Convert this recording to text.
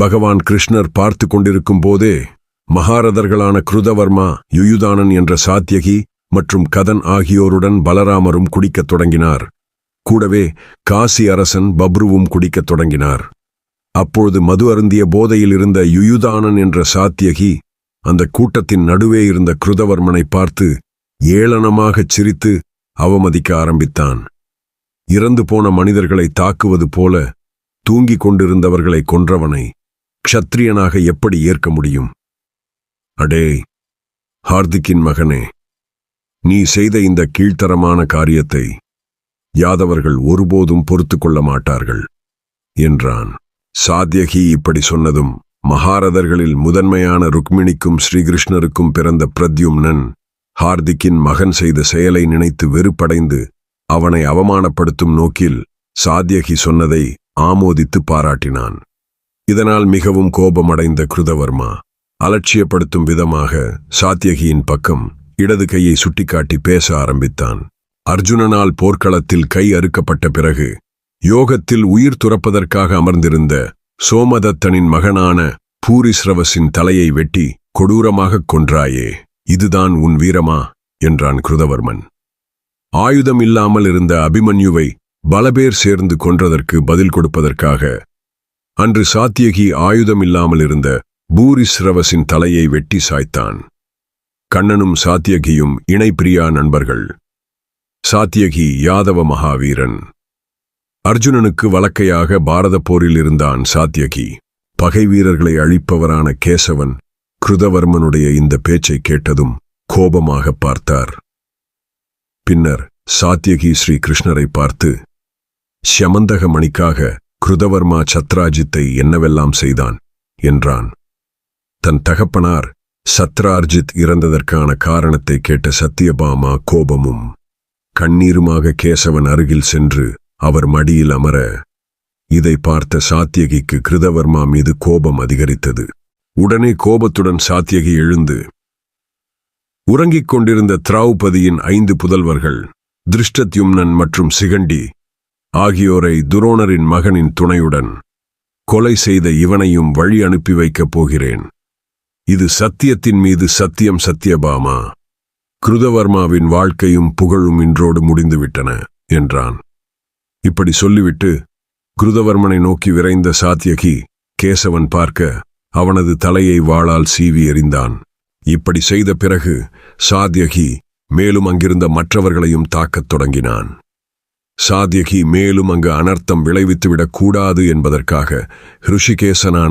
பகவான் கிருஷ்ணர் பார்த்து கொண்டிருக்கும் போதே மகாரதர்களான கிருதவர்மா யுயுதானன் என்ற சாத்தியகி மற்றும் கதன் ஆகியோருடன் பலராமரும் குடிக்கத் தொடங்கினார். கூடவே காசி அரசன் பப்ருவும் குடிக்கத் தொடங்கினார். அப்பொழுது மது அருந்திய போதையில் இருந்த யுயுதானன் என்ற சாத்தியகி அந்த கூட்டத்தின் நடுவே இருந்த குருதவர்மனை பார்த்து ஏளனமாகச் சிரித்து அவமதிக்க ஆரம்பித்தான். இறந்து போன மனிதர்களை தாக்குவது போல தூங்கிக் கொண்டிருந்தவர்களை கொன்றவனை க்ஷத்ரியனாக எப்படி ஏற்க முடியும்? அடே ஹார்திக்கின் மகனே நீ செய்த இந்த கீழ்த்தரமான காரியத்தை யாதவர்கள் ஒருபோதும் பொறுத்துக் கொள்ள மாட்டார்கள் என்றான். சாத்யகி இப்படி சொன்னதும் மகாரதர்களில் முதன்மையான ருக்மிணிக்கும் ஸ்ரீகிருஷ்ணருக்கும் பிறந்த பிரத்யும்னன் ஹார்திக்கின் மகன் செய்த செயலை நினைத்து வெறுப்படைந்து அவனை அவமானப்படுத்தும் நோக்கில் சாத்யகி சொன்னதை ஆமோதித்து பாராட்டினான். இதனால் மிகவும் கோபமடைந்த கிருதவர்மா அலட்சியப்படுத்தும் விதமாக சாத்தியகியின் பக்கம் இடது கையை சுட்டிக்காட்டி பேச ஆரம்பித்தான். அர்ஜுனனால் போர்க்களத்தில் கை அறுக்கப்பட்ட பிறகு யோகத்தில் உயிர் துறப்பதற்காக அமர்ந்திருந்த சோமதத்தனின் மகனான பூரிஸ்ரவசின் தலையை வெட்டி கொடூரமாகக் கொன்றாயே இதுதான் உன் வீரமா? என்றான் கிருதவர்மன். ஆயுதம் இல்லாமல் இருந்த அபிமன்யுவை பலபேர் சேர்ந்து கொன்றதற்கு பதில் கொடுப்பதற்காக அன்று சாத்தியகி ஆயுதம் இல்லாமல் இருந்த பூரிஸ்ரவசின் தலையை வெட்டி சாய்த்தான். கண்ணனும் சாத்தியகியும் இணைப்பிரியா நண்பர்கள். சாத்தியகி யாதவ மகாவீரன். அர்ஜுனனுக்கு வழக்கையாக பாரத போரில் இருந்தான் சாத்தியகி. பகை வீரர்களை அழிப்பவரான கேசவன் கிருதவர்மனுடைய இந்த பேச்சை கேட்டதும் கோபமாக பார்த்தார். பின்னர் சாத்தியகி ஸ்ரீ கிருஷ்ணரை பார்த்து ஷமந்தக மணிக்காக கிருதவர்மா சத்ராஜித்தை என்னவெல்லாம் செய்தான்? என்றான். தன் தகப்பனார் சத்ரார்ஜித் இறந்ததற்கான காரணத்தை கேட்ட சத்யபாமா கோபமும் கண்ணீருமாக கேசவன் அருகில் சென்று அவர் மடியில் அமர இதை பார்த்த சாத்தியகிக்கு கிருதவர்மா மீது கோபம் அதிகரித்தது. உடனே கோபத்துடன் சாத்தியகி எழுந்து உறங்கிக் கொண்டிருந்த திராவுபதியின் ஐந்து புதல்வர்கள் திருஷ்டத்யும்னன் மற்றும் சிகண்டி ஆகியோரை துரோணரின் மகனின் துணையுடன் கொலை செய்த இவனையும் வழி அனுப்பி வைக்கப் போகிறேன். இது சத்தியத்தின் மீது சத்தியம் சத்தியபாமா கிருதவர்மாவின் வாழ்க்கையும் புகழும் இன்றோடு முடிந்துவிட்டன என்றான். இப்படி சொல்லிவிட்டு கிருதவர்மனை நோக்கி விரைந்த சாத்தியகி கேசவன் பார்க்க அவனது தலையை வாளால் சீவி எறிந்தான். இப்படி செய்த பிறகு சாத்யகி மேலும் அங்கிருந்த மற்றவர்களையும் தாக்கத் தொடங்கினான். சாத்யகி மேலும் அங்கு அனர்த்தம் விளைவித்துவிடக் கூடாது என்பதற்காக ஹிருஷிகேசனான